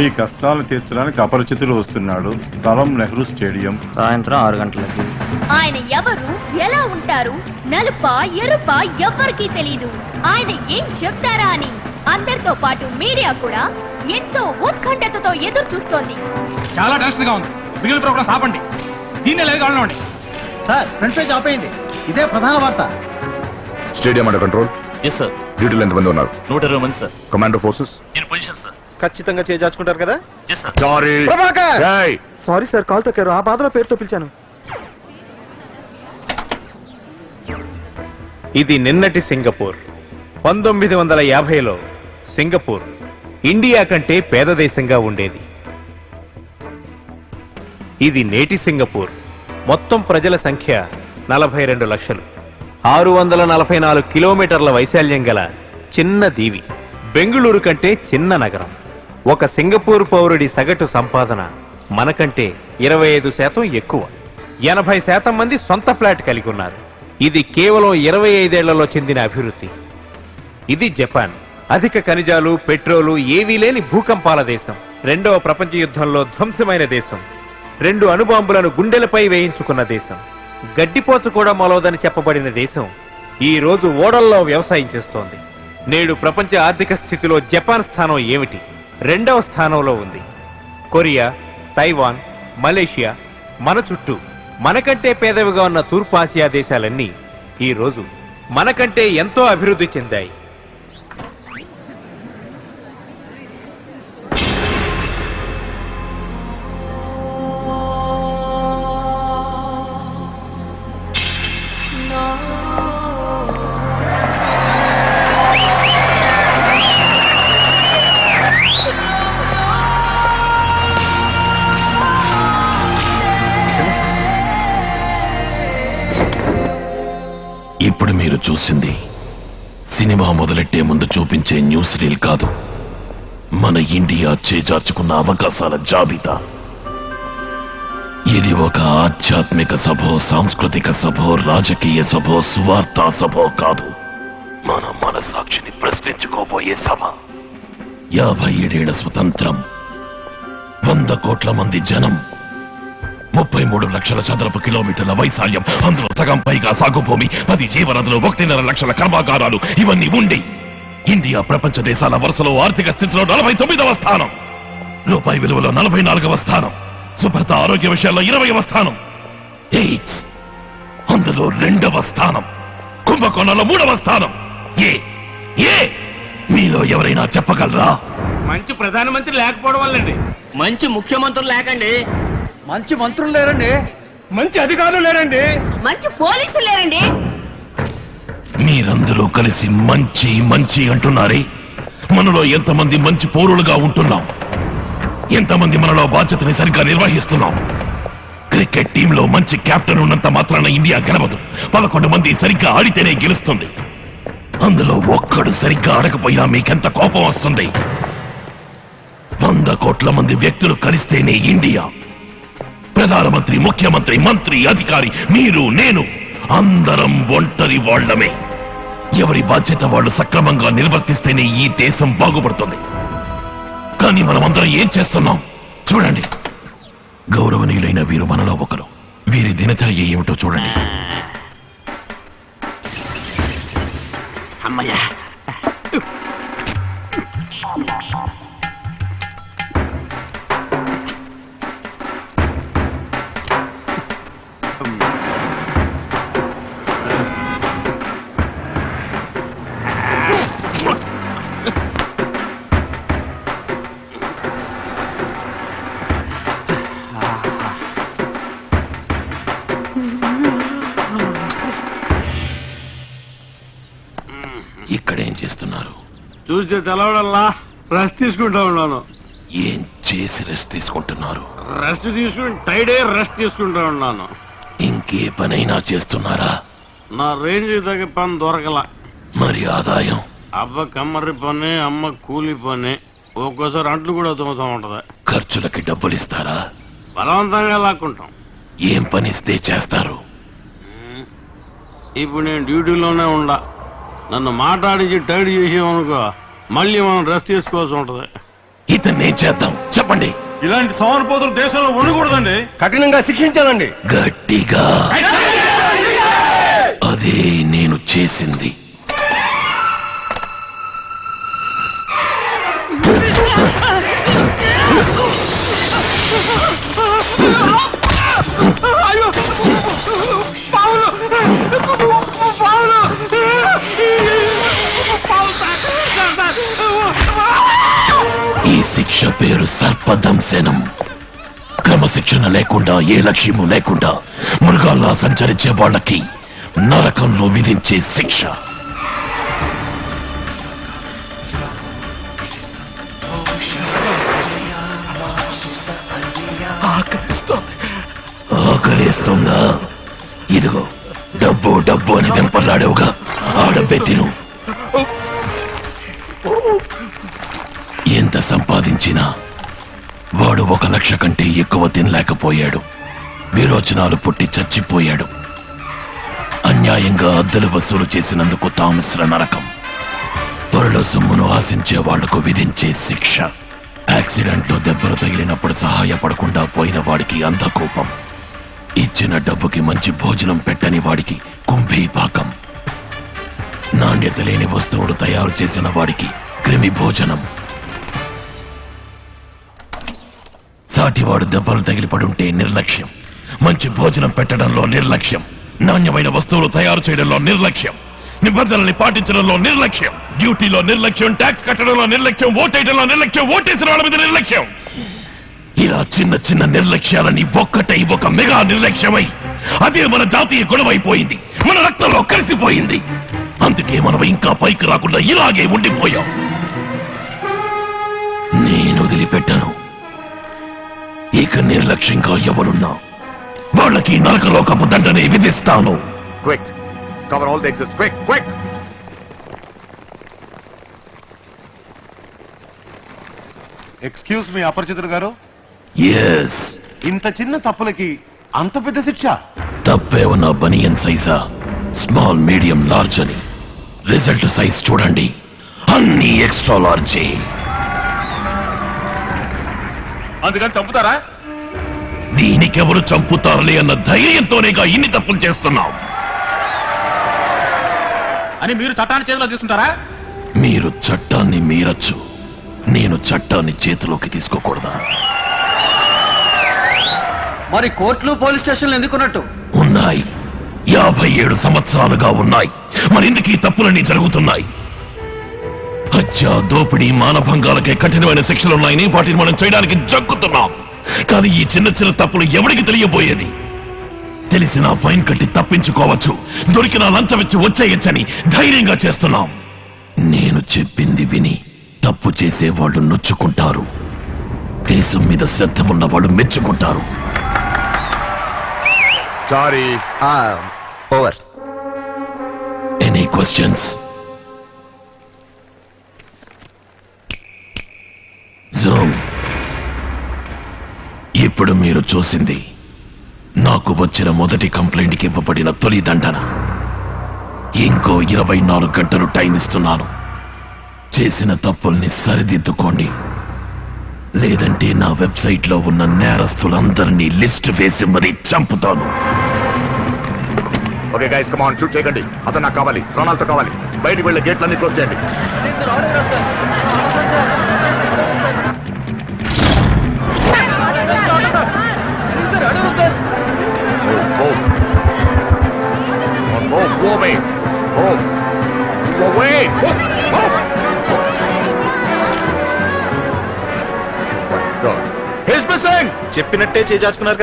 మీ కష్టాలు తీర్చడానికి అపరిచితులు వస్తున్నాడు. స్థలం నెహ్రూ స్టేడియం. సాయంత్రం ఆరు గంటలకి. ఆయన ఎవరు? ఎలా ఉంటారు? నలుప ఎరుప ఎవ్వరికీ తెలీదు. ఆయన ఏం చెప్తారా అని. అందరితో పాటు మీడియా కూడా ఎంతో ఉత్కంఠతతో ఎదురు చూస్తోంది. చాలా టెన్షన్గా ఉంది. మిగిలిన ప్రోగ్రామ్స్ ఆపండి. దీన్ని లేదు కావాలండి సార్ ఫ్రంట్ పేజ్ ఆపేయండి. ఇదే ప్రధాన వార్త. Stadium under control yes sir డ్యూటీలో ఎంతమంది ఉన్నారు? నూట ఇరవై మంది సార్ కమాండో ఫోర్సెస్ నేను పొజిషన్ సార్ ఖచ్చితంగా చేజార్చుకుంటారు కదా? Yes sir sorry Prabhakar! ఏయ్! సారీ సార్ కాల్ తొక్కారు. ఆ బాధలో పేరుతో పిలిచాను. ఇది నిన్నటి సింగపూర్. పంతొమ్మిది వందల యాభైలో సింగపూర్ ఇండియా కంటే పేద దేశంగా ఉండేది. ఇది నేటి సింగపూర్. మొత్తం ప్రజల సంఖ్య నలభై రెండు లక్షలు. ఆరు వందల నలభై నాలుగు కిలోమీటర్ల వైశాల్యం గల చిన్న దీవి బెంగుళూరు కంటే చిన్న నగరం. ఒక సింగపూర్ పౌరుడి సగటు సంపాదన మనకంటే ఇరవై ఐదు శాతం ఎక్కువ. ఎనభై శాతం మంది సొంత ఫ్లాట్ కలిగి ఉన్నారు. ఇది కేవలం ఇరవై ఐదేళ్ళలో చెందిన అభివృద్ధి. ఇది జపాన్. అధిక ఖనిజాలు పెట్రోలు ఏవీ లేని భూకంపాల దేశం. రెండవ ప్రపంచ యుద్ధంలో ధ్వంసమైన దేశం. రెండు అణుబాంబులను గుండెలపై వేయించుకున్న దేశం. గడ్డిపోచ కూడా మొలవదని చెప్పబడిన దేశం ఈ రోజు ఓడల్లో వ్యవసాయం చేస్తోంది. నేడు ప్రపంచ ఆర్థిక స్థితిలో జపాన్ స్థానం ఏమిటి? రెండవ స్థానంలో ఉంది. కొరియా తైవాన్ మలేషియా మన చుట్టూ మనకంటే పేదవిగా ఉన్న తూర్పు ఆసియా దేశాలన్నీ ఈ రోజు మనకంటే ఎంతో అభివృద్ధి చెందాయి. చూసింది సినిమా మొదలెట్టే ముందు చూపించే న్యూస్ రీల్ కాదు. మన ఇండియా చేజార్చుకున్న అవకాశాల జాబితా. ఇది ఒక ఆధ్యాత్మిక సభో సాంస్కృతిక సభో రాజకీయ సభో స్వార్థ సభో కాదు. మన మనసాక్షిని ప్రశ్నించుకోబోయే సభ. యాభై ఏడేళ్ళ స్వతంత్రం. వంద కోట్ల మంది జనం. ముప్పై మూడు లక్షల చదరపు కిలోమీటర్ల వైశాల్యం. అందులో సగం పైగా సాగు భూమి పది జీవనదులు ఒకటిన్నర లక్షల కర్మాగారాలు. ఇవన్నీ ఉండి ఇండియా ప్రపంచ దేశాల వరుసలో ఆర్థిక స్థితిలో నలభై తొమ్మిదవ స్థానం. రూపాయి విలువలో నలభై నాలుగవ స్థానం. శుభ్రత ఆరోగ్య విషయాల్లో ఇరవైవ స్థానం. ఎయిడ్స్ అందులో రెండవ స్థానం. కుంభకోణంలో మూడవ స్థానం. ఏ ఏ మీలో ఎవరైనా చెప్పగలరా? మంచి ప్రధానమంత్రి లేకపోవడం వల్లండి మంచి ముఖ్యమంత్రులు లేకండి. మంచి మంత్రులు లేరండి. మంచి అధికారులు లేరండి. మంచి పోలీసులు లేరండి. మీరందరూ కలిసి మంచి మంచి అంటున్నారే? మనలో ఎంతమంది మంచి పౌరులుగా ఉంటున్నాం? ఎంతమంది మనలో బాధ్యతని సరిగ్గా నిర్వహిస్తున్నాం? క్రికెట్ టీంలో మంచి కెప్టెన్ ఉన్నంత మాత్రాన ఇండియా గెలవదు. పదకొండు మంది సరిగ్గా ఆడితేనే గెలుస్తుంది. అందులో ఒక్కడు సరిగ్గా ఆడకపోయినా మీకెంత కోపం వస్తుంది? వంద కోట్ల మంది వ్యక్తులు కలిస్తేనే ఇండియా. ప్రధానమంత్రి ముఖ్యమంత్రి మంత్రి అధికారి మీరు నేను అందరం ఒంటరి వాళ్ళమే ఎవరి బాధ్యత వాళ్ళు సక్రమంగా నిర్వర్తిస్తేనే ఈ దేశం బాగుపడుతుంది. కానీ మనమందరం ఏం చేస్తున్నాం? చూడండి. గౌరవనీయులైన వీరు మనలో ఒకరు. వీరి దినచర్య ఏమిటో చూడండి. అమ్మయ్యా. ఇక్కడేం చేస్తున్నారు? చూస్తే తెలవడల్లా రెస్ట్ తీసుకుంటా ఉన్నాను. ఏం చేసి రెస్ట్ తీసుకుంటున్నారు? రెస్ట్ తీసుకుని టైడే రెస్ట్ తీసుకుంటా ఉన్నాను. ఇంకే పనైనా చేస్తున్నారా? నా రేంజ్ తగ్గ పని దొరకల. మరి ఆదాయం? అబ్బ కమ్మరి పని అమ్మ కూలి పని ఒక్కోసారి అంట్లు కూడా తోముతా ఉంటది. ఖర్చులకి డబ్బులు ఇస్తారా బలవంతంగా లాక్కుంటాం. ఏం పనిస్తే చేస్తారు? ఇప్పుడు నేను డ్యూటీలోనే ఉండా. నన్ను మాట్లాడించి టైడ్ చేసామనుకో మళ్ళీ మనం రెస్ట్ తీసుకోవాల్సి ఉంటది. ఇతన్ని చేద్దాం. చెప్పండి. ఇలాంటి సోమరిపోతులు దేశంలో ఉండకూడదండి. కఠినంగా శిక్షించాలండి. గట్టిగా. అదే నేను చేసింది. శిక్ష పేరు సర్పదంశనం క్రమశిక్షణ లేకుండా ఏ లక్ష్యము లేకుండా మృగాల్లా సంచరించే వాళ్ళకి నరకంలో విధించే శిక్ష. ఆకలిస్తోంది. ఇదిగో డబ్బు డబ్బు అని వెంపర్లాడేవుగా. ఆడబ్బే తిను ఎంత సంపాదించినా వాడు ఒక లక్ష కంటే ఎక్కువ తినలేకపోయాడు. విరోచనాలు పుట్టి చచ్చిపోయాడు. అన్యాయంగా అద్దెలు వసూలు చేసినందుకు తామస్ర నరకం. త్వరలో సొమ్మును ఆశించే వాళ్ళకు విధించే శిక్ష. యాక్సిడెంట్లో దెబ్బలు తగిలినప్పుడు సహాయపడకుండా పోయిన వాడికి అంధకోపం. ఇచ్చిన డబ్బుకి మంచి భోజనం పెట్టని వాడికి కుంభీపాకం. నాణ్యత లేని వస్తువులు తయారు చేసిన వాడికి క్రిమి భోజనం సాటివాడు దెబ్బలు తగిలిపడుంటే నిర్లక్ష్యం. మంచి భోజనం పెట్టడంలో నిర్లక్ష్యం. నాణ్యమైన వస్తువులు తయారు చేయడంలో నిర్లక్ష్యం. నిబంధనల్ని పాటించడంలో నిర్లక్ష్యం. డ్యూటీలో నిర్లక్ష్యం ట్యాక్స్ కట్టడంలో నిర్లక్ష్యం ఓటేయడంలో నిర్లక్ష్యం ఓటేసిన వాళ్ళ మీద నిర్లక్ష్యం. ఇలా చిన్న చిన్న నిర్లక్ష్యాలని ఒక్కటై ఒక మెగా నిర్లక్ష్యమై అదే మన జాతీయ గొడవైపోయింది మన రక్తంలో కలిసిపోయింది. అందుకే మనం ఇంకా పైకి రాకుండా ఇలాగే ఉండిపోయాం. నేను వదిలిపెట్టను. ఇక నిర్లక్ష్యంగా ఎవరున్నా వాళ్ళకి నరకలోకపు దండనే విధిస్తాను. Quick cover all the exits quick quick excuse me అపరిచితుడు గారు. ఎస్ ఇంత చిన్న తప్పులకి అంత పెద్ద శిక్ష. తప్పే ఉన్న బనియన్ సైజా? స్మాల్ మీడియం లార్జ్ అని. రిజల్ట్ సైజ్ చూడండి. అన్ని ఎక్స్ట్రా లార్జే. అందుకని చంపుతారా? దీనికెవరు చంపుతారులే అన్న ధైర్యంతోనేగా ఇన్ని తప్పులు చేస్తున్నాం అని మీరు చట్టాన్ని చేతిలో తీసుకుంటారా? మీరు చట్టాన్ని మీరచ్చు. నేను చట్టాన్ని చేతిలోకి తీసుకోకూడదా? మరి కోర్టులు పోలీస్ స్టేషన్లు ఎందుకున్నట్టు ఉన్నాయి. యాభై ఏడు సంవత్సరాలుగా ఉన్నాయి. మరెందుకు ఈ తప్పులన్నీ జరుగుతున్నాయి? హత్య దోపిడీ మానభంగాలకే కఠినమైన శిక్షలున్నాయని వాటిని మనం చేయడానికి జగ్గుతున్నాం కానీ ఈ చిన్న చిన్న తప్పులు ఎవరికి తెలియబోయేది? తెలిసిన ఫైన్ కట్టి తప్పించుకోవచ్చు. దొరికిన లంచం ఇచ్చి వచ్చేయచ్చని ధైర్యంగా చేస్తున్నాం. నేను చెప్పింది విని తప్పు చేసే వాళ్ళు నొచ్చుకుంటారు. దేశం మీద శ్రద్ధ ఉన్న వాళ్ళు మెచ్చుకుంటారు. Sorry over any questions zoom ఇప్పుడు మీరు చూసింది. నాకు వచ్చిన మొదటి కంప్లైంట్కి ఇవ్వబడిన తొలి దండన. ఇంకో ఇరవై నాలుగు గంటలు టైం ఇస్తున్నాను. చేసిన తప్పుల్ని సరిదిద్దుకోండి. లేదంటే నా వెబ్సైట్లో ఉన్న నేరస్తులందరినీ లిస్ట్ వేసి మరీ చంపుతాను. Okay guys come on shoot చేయకండి. అతను నాకు కావాలి. ప్రాణాలతో కావాలి. బయటికి వెళ్ళే గేట్లన్నీ క్లోజ్ చేయండి. చెప్పినట్టే చేజార్చుకున్నారు